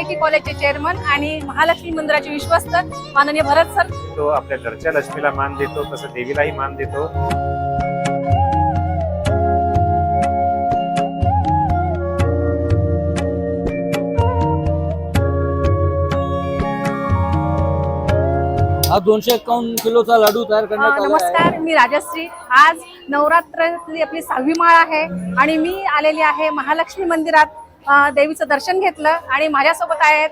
I T कॉलेजचे chairman आणि महालक्ष्मी मंदिराचे विश्वस्त माननीय भरत सर. तो आपल्या घरच्या लक्ष्मीला मान देतो तसं देवीलाही मान देतो. हा दोनशे एकावन्न किलोचा लाडू तयार करण्यात आला आहे. नमस्कार मी राजश्री. आज नवरात्रातली आपली सहावी माळ आहे आणि मी आलेली आहे महालक्ष्मी मंदिरात. देवीचं दर्शन घेतलं आणि माझ्यासोबत आहेत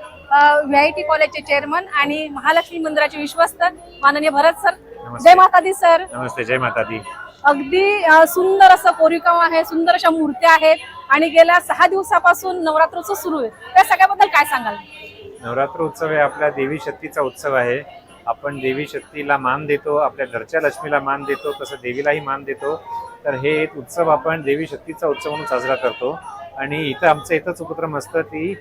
व्ही आय टी कॉलेजचे चेअरमन आणि महालक्ष्मी मंदिराचे विश्वस्त माननीय भरत सर. जय माता दी सर. नमस्ते जय माता दी अगदी अ, सुंदर असं कोरीवकाम आहे सुंदर अशा मूर्त्या आहेत आणि गेल्या सहा दिवसापासून नवरात्रोत्सव सुरू आहे. त्या सगळ्याबद्दल काय सांगाल? नवरात्र उत्सव हे आपल्या देवी शक्तीचा उत्सव आहे. आपण देवी शक्तीला मान देतो आपल्या घरच्या लक्ष्मीला मान देतो तसं देवीलाही मान देतो. तर हे एक उत्सव आपण देवी शक्तीचा उत्सव म्हणून साजरा करतो. आणि इथं आमचं इथंच उपक्रम असतं की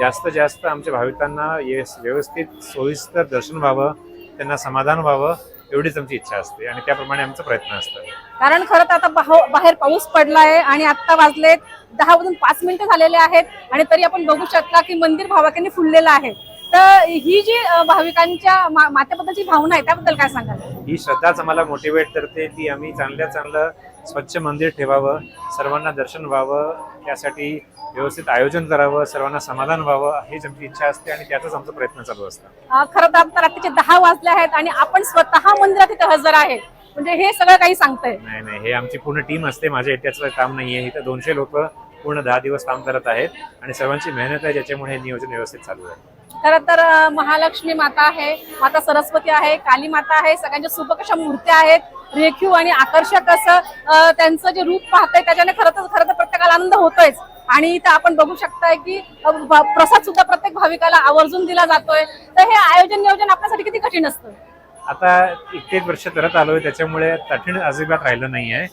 जास्त जास्त आमच्या भाविकांना येस व्यवस्थित सोयीस्कर दर्शन व्हावं त्यांना समाधान व्हावं एवढीच आमची इच्छा असते. आणि त्याप्रमाणे आमचा प्रयत्न असतो. कारण खरं तर आता बाहेर पाऊस पडलाय आणि आता वाजलेत दहा वाजून पाच मिनिटं झालेले आहेत आणि तरी आपण बघू शकता की मंदिर भावाक्यांनी फुललेलं आहे. तर ही जी भाविकांच्या मा- मातेबद्दलची भावना आहे त्याबद्दल काय सांगाल? ही श्रद्धाच आम्हाला मोटिवेट करते की आम्ही चांगल्या चांगलं स्वच्छ मंदिर ठेवावं सर्वांना दर्शन व्हावं त्यासाठी व्यवस्थित आयोजन करावं सर्वांना समाधान व्हावं हीच आमची इच्छा असते आणि त्याचाच आमचा प्रयत्न चालू असतो. अ, खरं तर आता रात्रीचे दहा वाजले आहेत आणि आपण स्वतः मंदिरात इथे हजर आहे म्हणजे हे सगळं काही सांगतंय. नाही नाही हे आमची पूर्ण टीम असते माझ्या एकट्याचं काम नाहीये. इथं दोनशे लोक पूर्ण दहा दिवस काम करत आहेत आणि सर्वांची मेहनत आहे ज्याच्यामुळे हे नियोजन व्यवस्थित चालू आहे. खरं तर महालक्ष्मी माता आहे माता सरस्वती आहे काली माता आहे सगळ्यांच्या सुबक अशा मूर्त्या आहेत रेखीव आणि आकर्षक असं त्यांचं जे रूप पाहतंय त्याच्याने खरं तर खरं तर प्रत्येकाला आनंद होतोयच. आणि इथं आपण बघू शकताय की प्रसाद सुद्धा प्रत्येक भाविकाला आवर्जून दिला जातोय. तर हे आयोजन नियोजन आपल्यासाठी किती कठीण असतं? आता इतकेच वर्ष करत आलोय त्याच्यामुळे कठीण अजिबात राहिलं नाही आहे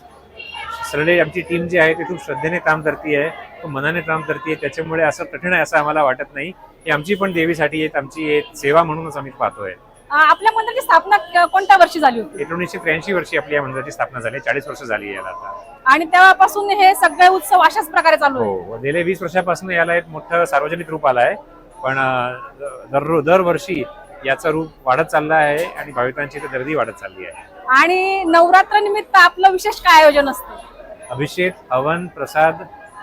सरळे आमची टीम जी आहे ती खूप श्रद्धेने काम करते आहे मनाने काम करते त्याच्यामुळे असं कठीण आहे असं आम्हाला वाटत नाही. ही आमची पण देवीसाठी एक आमची सेवा म्हणूनच आम्ही पाहतोय. आपल्या मंदिराची स्थापना क- कोणत्या वर्षी झाली होती? एकोणीसशे त्र्याऐंशी वर्षी आपली या मंदिराची स्थापना झाली चाळीस वर्ष झाली याला आता. आणि तेव्हापासून हे सगळे उत्सव अशाच प्रकारे चालू हो गेले वीस वर्षापासून याला एक मोठं सार्वजनिक रूप आलं आहे. पण अं, दर दरवर्षी याचं रूप वाढत चाललं आहे आणि भाविकांची इथं गर्दी वाढत चालली आहे. आणि नवरात्र निमित्त आपलं विशेष काय आयोजन असतं? अभिषेक हवन प्रसाद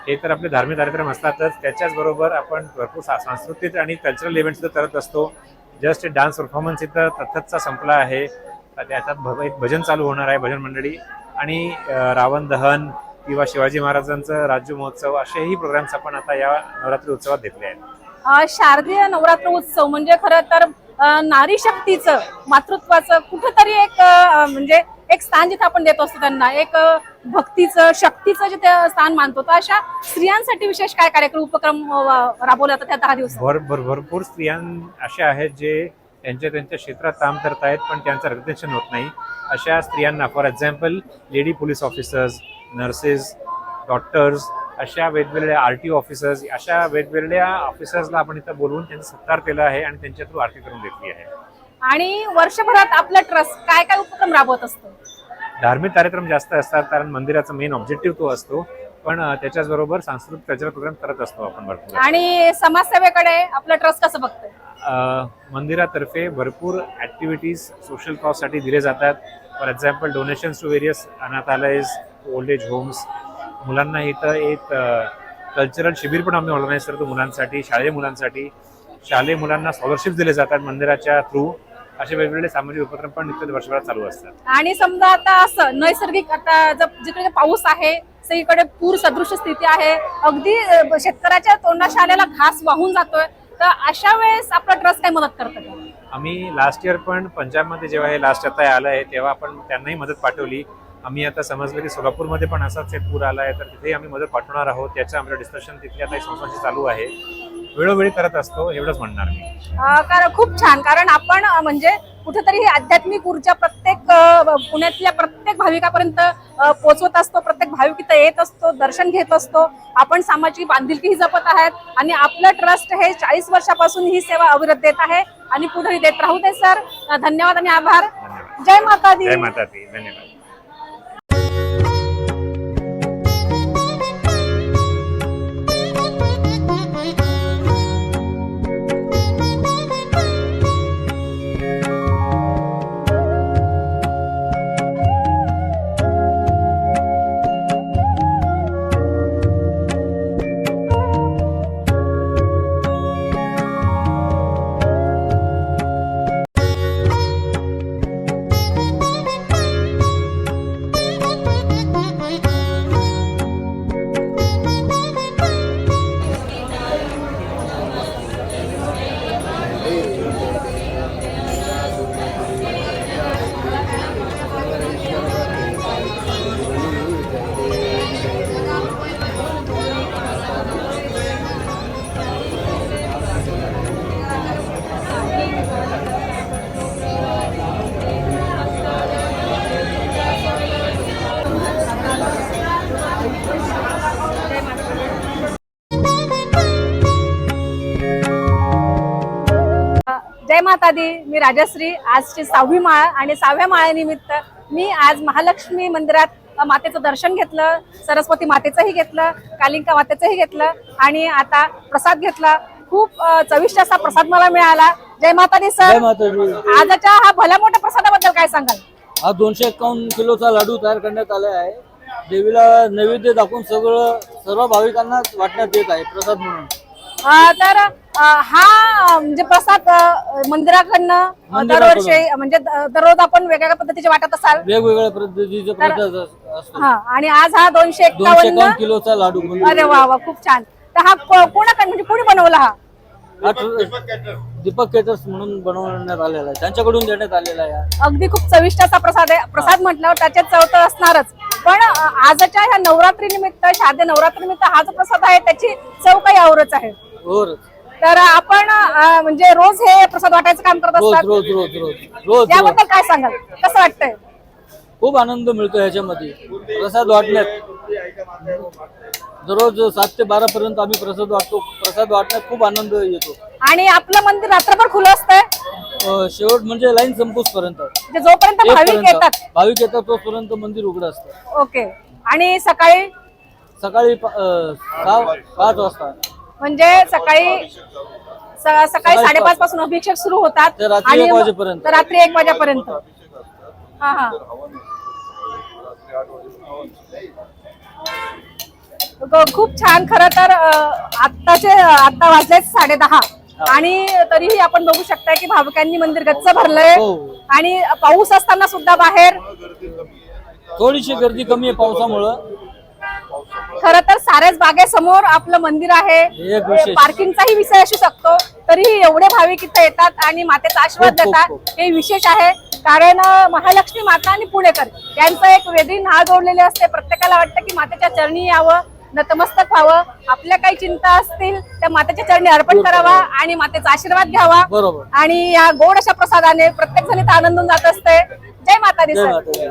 हे तर आपले धार्मिक कार्यक्रम असतातच. त्याच्याचबरोबर आपण भरपूर सा- सांस्कृतिक आणि कल्चरल इव्हेंट सुद्धा करत असतो. जस्ट डान्स परफॉर्मन्स इथं तथ्थचा संपला आहे. त्याच्यात भ- एक भजन चालू होणार आहे भजन मंडळी. आणि रावण दहन किंवा शिवाजी महाराजांचं राज्य महोत्सव असेही प्रोग्राम्स आपण आता या नवरात्री उत्सवात घेतले आहेत. शारदीय नवरात्र उत्सव म्हणजे खरं तर नारी शक्तीचं मातृत्वाचं कुठंतरी एक म्हणजे एक स्थान जिथे आपण देत असतो त्यांना. एक भक्तीचं शक्तीचं जिथे स्थान मानतो तर अशा स्त्रियांसाठी विशेष काय कार्यक्रम उपक्रम राबवले जातात त्या दहा दिवसात? भर भर भरपूर स्त्रियां अशा आहेत जे त्यांच्या त्यांच्या क्षेत्रात काम करत आहेत पण त्यांचं रिकग्नेशन होत नाही. अशा स्त्रियांना for example lady police officers nurses doctors अशा वेगवेगळ्या आर टी ऑफिसर्स अशा वेगवेगळ्या ऑफिसर्सला आपण इथं बोलवून त्यांचा सत्कार केला आहे आणि त्यांच्या थ्रू आरती करून घेतली आहे. आणि वर्षभरात आपलं ट्रस्ट काय काय उपक्रम राबवत असतं? धार्मिक कार्यक्रम जास्त असतात कारण मंदिराचा मेन ऑब्जेक्टिव्ह तो असतो. पण त्याच्याचबरोबर सांस्कृतिक कल्चरल प्रोग्राम करत असतो आपण भरपूर. आणि समाजसेवेकडे आपलं ट्रस्ट कसं बघतंय? अ, मंदिरातर्फे भरपूर ॲक्टिव्हिटीज सोशल कॉजसाठी दिले जातात. For example donations to various अनाथालयज old age homes मुलांना इथं एक कल्चरल शिबिर पण आम्ही ऑर्गनाईज करतो मुलांसाठी शालेय मुलांसाठी. शालेय मुलांना स्कॉलरशिप दिले जातात मंदिराच्या थ्रू असे वेगवेगळे सामाजिक उपक्रम पण इथं वर्षभरात चालू असतात. आणि समजा आता असं नैसर्गिक आता जर जिकडे पाऊस आहे सगळीकडे पूर सदृश स्थिती आहे अगदी शेतकऱ्याच्या तोंडाशी आलेला घास वाहून जातोय तर अशा वेळेस आपला ट्रस्ट काय मदत करतं का? आम्ही लास्ट इयर पण पंजाबमध्ये जेव्हा हे लास्ट आता आलं आहे तेव्हा आपण त्यांनाही मदत पाठवली. आम्ही आता समजलं की सोलापूरमध्ये पण असाच एक पूर आला आहे तर तिथेही आम्ही मदत पाठवणार आहोत त्याचं आमचं डिस्कशन तिथल्या काही संस्थांशी चालू आहे. वेळोवेळी करत असतो एवढंच म्हणणार मी. अ, कारण खूप छान. कारण आपण अ, म्हणजे कुठेतरी ही आध्यात्मिक ऊर्जा प्रत्येक अ, पुण्यातल्या प्रत्येक भाविकापर्यंत अ, पोहोचवत असतो प्रत्येक भाविक इथं येत असतो दर्शन घेत असतो. आपण सामाजिक बांधिलकीही जपत आहेत आणि आपलं ट्रस्ट हे चाळीस वर्षापासून ही सेवा अविरत देत आहे आणि पुढेही देत राहू दे सर. अ, धन्यवाद आणि आभार. धन्यवाद. जय माता दी जय माता दी धन्यवाद. माता दी मी राजश्री आजची सहावी माळ आणि सहाव्या माळ्यानिमित्त मी आज महालक्ष्मी मंदिरात मातेचं दर्शन घेतलं सरस्वती मातेचंही घेतलं कालिंका मातेचंही घेतलं आणि आता प्रसाद घेतला. खूप चविष्ट असा प्रसाद मला मिळाला. जय माता दी जय सर. आजच्या हा भल्या मोठ्या प्रसादाबद्दल काय सांगाल? हा दोनशे एकावन्न किलोचा लाडू तयार करण्यात आला आहे. देवीला नैवेद्य दाखवून सगळं सर्व भाविकांना वाटण्यात येत आहे प्रसाद म्हणून. तर हा म्हणजे प्रसाद मंदिराकडनं. दरवर्षी म्हणजे दररोज आपण वेगवेगळ्या पद्धतीचे वाटत असाल. वेगवेगळ्या पद्धतीचे प्रसाद अस- असतो. हा आणि आज हा दोनशे दोनशे एकावन्न किलोचा लाडू अरे वा वा खूप छान. तर हा को- कोणाकडे म्हणजे कोणी बनवला हा? दीपक केटर्स म्हणून बनवण्यात आलेला आहे. त्यांच्याकडून देण्यात आलेला आहे. अगदी खूप चविष्ट असा प्रसाद आहे. प्रसाद म्हटल्यावर त्याच्यात चव तर असणारच. पण अ, आजच्या ह्या नवरात्री निमित्त शारदीय नवरात्री निमित्त हा जो प्रसाद आहे त्याची चव काही आवरच आहे. तर आपण अ, म्हणजे रोज हे प्रसाद वाटायचं काम करत रोज असतात? रोज रोज रोज. रोज रोज. त्याबद्दल काय सांगाल? कसं वाटतंय? खूप आनंद मिळतो ह्याच्यामध्ये. प्रसाद वाटण्यात. दररोज सात ते बारा पर्यंत आम्ही प्रसाद वाटतो. प्रसाद वाटण्यात खूप आनंद येतो. आणि आपलं मंदिर रात्रभर खुलं असतंय? अं, शेवट म्हणजे लाईन संपूस पर्यंत. म्हणजे जोपर्यंत भाविक येतात. भाविक येतात तोपर्यंत मंदिर उघडं असतं. ओके. आणि सकाळी? सकाळी प- अं, सहा पाच वाजता. म्हणजे सकाळी सकाळी साडेपाच पासून अभिषेक सुरू होतात ते रात्री एक वाजेपर्यंत. हा हा. खूप छान. खर तर आत्ताचे आता वाजले साडे दहा. आणि तरीही आपण बघू शकता की भाविकांनी मंदिर गच्च भरलंय. हो. आणि पाऊस असताना सुद्धा बाहेर. थोडीशी गर्दी कमी आहे पावसामुळं. खर तर साऱ्याच बागेसमोर आपलं मंदिर आहे. पार्किंगचाही विषय असू शकतो तरीही एवढे भाविक इथं येतात आणि मातेचा आशीर्वाद देतात. हे विशेष आहे. कारण महालक्ष्मी माता आणि पुणेकर यांचं एक वेगळी नाळ जोडलेली असते. प्रत्येकाला वाटतं की मातेच्या चरणी यावं नतमस्तक व्हावं. आपल्या काही चिंता असतील त्या मातेच्या चरणी अर्पण करावा आणि मातेचा आशीर्वाद घ्यावा. आणि या गोड अशा प्रसादाने प्रत्येक जण इथं आनंदून जात असते जय माता दी जय सर. माता दी.